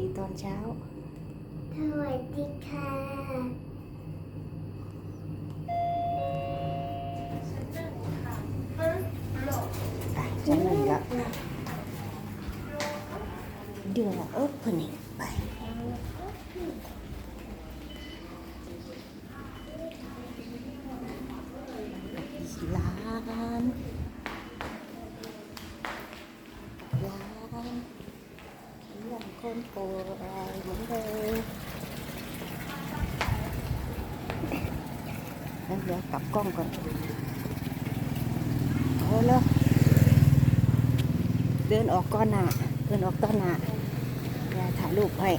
ดีตอนเช้า สวัสดีค่ะไปชั้นหนึ่งละเดือด opening ไปร้านร้านเรื่อง คนโปรยเหมือนเดิมแล้วเดี๋ยวกลับกล้องก่อนเอาเลยเดินออกก้อนหน้าเดินออกต้นหน้ายาถ่ายรูปให้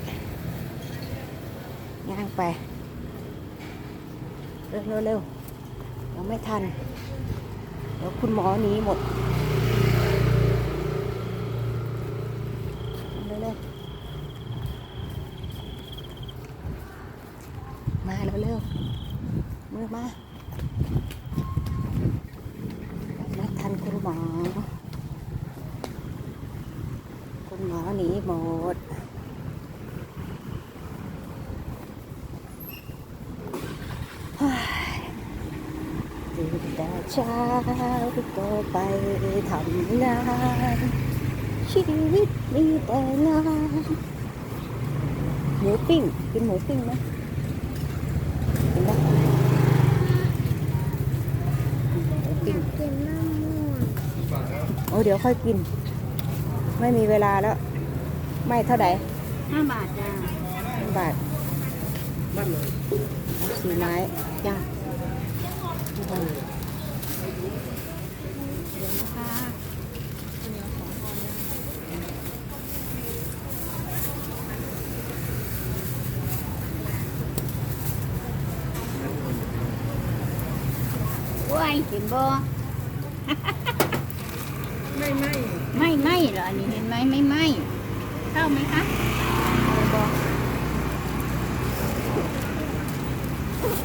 ย่างไป เร็วเร็วเร็วเดี๋ยวไม่ทัน เดี๋ยวคุณหมอหนีหมดเร็วเร็วมาเร็วเร็วมือมาไม่ทันคุณหมอ คุณหมอหนีหมดตื่นแต่เช้าก็ไปทำงาน ชีวิตมีแต่งานหมูปิ้งกินหมูปิ้งไหมกินได้หมูปิ้งกินมะม่วงโอ้เดี๋ยวค่อยกิน ไม่มีเวลาแล้ว ไม่เท่าไหร่ห้าบาทจ้าบาทเอาสี่ไม้จ้าว้ายเห็นบ่ ไม่ไม่ไม่ไม่เหรออันนี้เห็นไหมไม่ไม่เข้าไหมคะ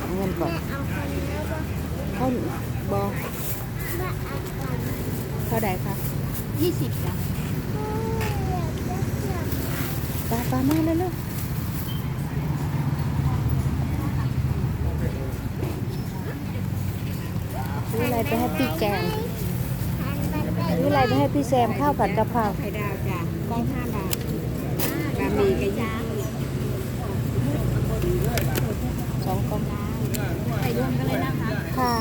เอาเงินก่อนเอาคนแล้วก็เข้าบอว่าเอาก่อนเท่าไหร่คะยี่สิบจ้ะตาปลามาแล้วลูกซื้ออะไรไปให้พี่แจม ซื้ออะไรไปให้พี่แซมข้าวผัดกะเพราไข่ดาวจ้ะกล้องห้าบาทบะหมี่กับย่างสองกล่องใส่รวมกันเลยนะคะค่ะ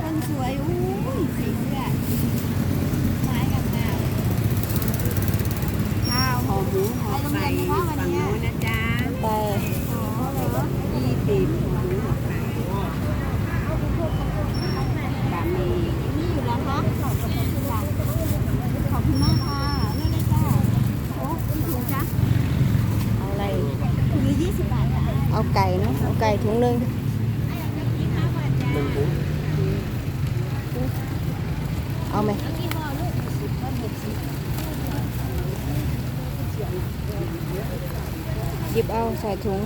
ต้นสวยอุ้ยสีเลือดไม้กับงามข้าวห่อหมูห่อไก่ฝั่งโน้นนะจ๊ะไปอ๋อเหรอยี่สิบห่อหมูห่อไก่บะหมี่ นี่อยู่แล้วคะขอบคุณค่ะขอบคุณมากค่ะเลือกเลยจ้าโอ้คุณถุงจ้ะ เอาอะไร ถุงละยี่สิบบาทจ้ะ เอาไก่เนาะเอาไก่ถุงหนึ่ง เอาไหมหยิบเอาใส่ถุง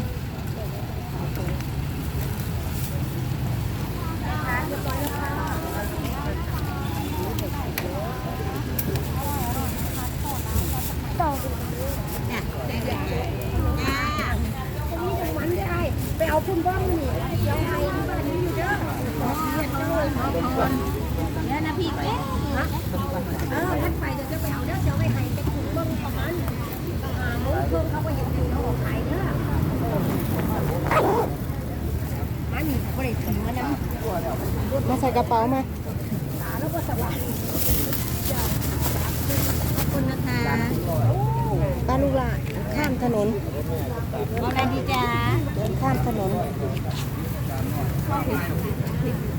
เนี่ยได้เลยจ้า มันได้ไปเอาคุณบ้องนี่เดี๋ยวให้บ้านนี้อยู่เด้อเดี๋ยวนะพี่เอ๊ะเออทัดไปเดี๋ยวจะไปเอาเด้อเดี๋ยวไปให้ไปถึงเบิ่งประมาณหาโมงครึ่งเขาก็เห็นอยู่เขาบอกขายเด้อ มันนี่เขาก็ได้ถึงแล้วนะมาใส่กระเป๋ามาแล้วก็สบายขอบคุณนะคะป้าลูกหลานข้ามถนนเอาอะไรดีจ้าเดินข้ามถนน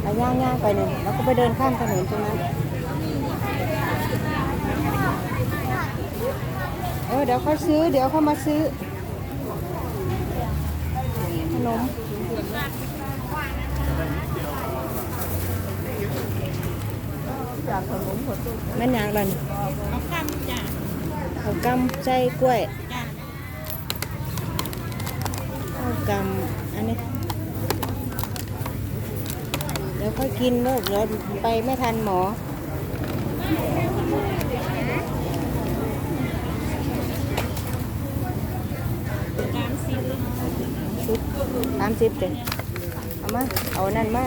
ไปย่างย่างๆไปหนึ่งแล้วก็ไปเดินข้ามถนนตรงนั้นเออเดี๋ยวเขาซื้อ เดี๋ยวเขามาซื้อขนมแม่นอยางลันเอาข้ามจ้าข้ากำใจกล้วยจ้าข้ากำอันนี้เดี๋ยวค่อยกินลูกเดี๋ยวไปไม่ทันหมอามสิบเจ็ดเอามา เอานั่นมา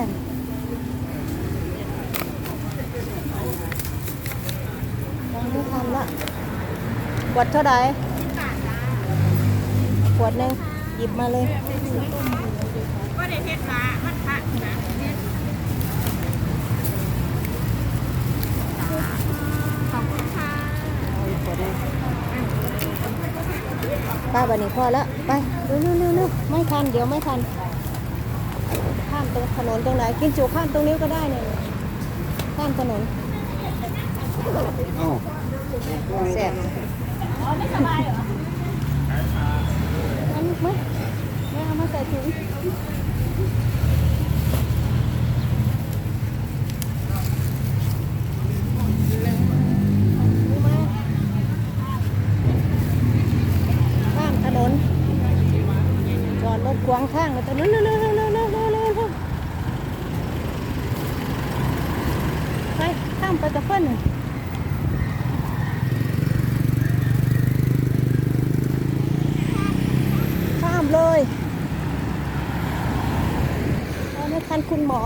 ยังไม่ทำละขวดเท่าไหร่ขวดหนึ่งหยิบมาเลย ก็ได้เฮ็ดมามันพระนะขอบคุณค่ะ เอาอีกขวดหนึง ป้าบันนี้พอแล้วไปเร็วเร็วเร็วเร็วไม่ทันเดี๋ยวไม่ทัน ข้ามตรงถนนตรงไหนกินจูข้ามตรงนี้ก็ได้เนี่ยข้ามถนนเอ้าแสบอ๋อไม่สบายเหรอเอาลูกไหมแม่เอามาใส่ถุง ขวางข้างแล้วต่เร็วเร็วไปข้ามไปตะเพิ่นข้ามเลยตอนนี้คันคุณหมอ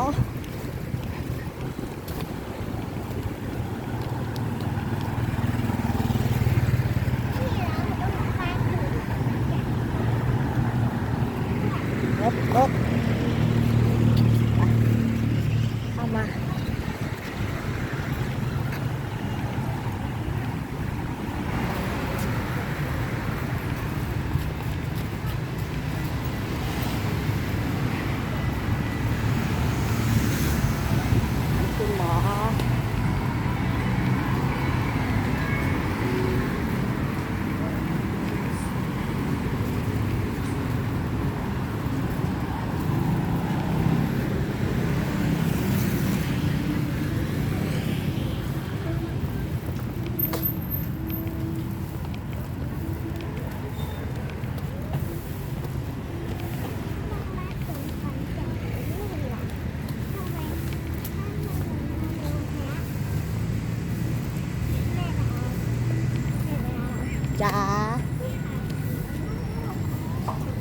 Up, up.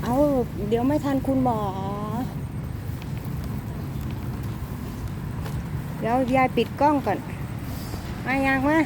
เอาเดี๋ยวไม่ทันคุณหมอ เดี๋ยวยายปิดกล้องก่อน มายังมา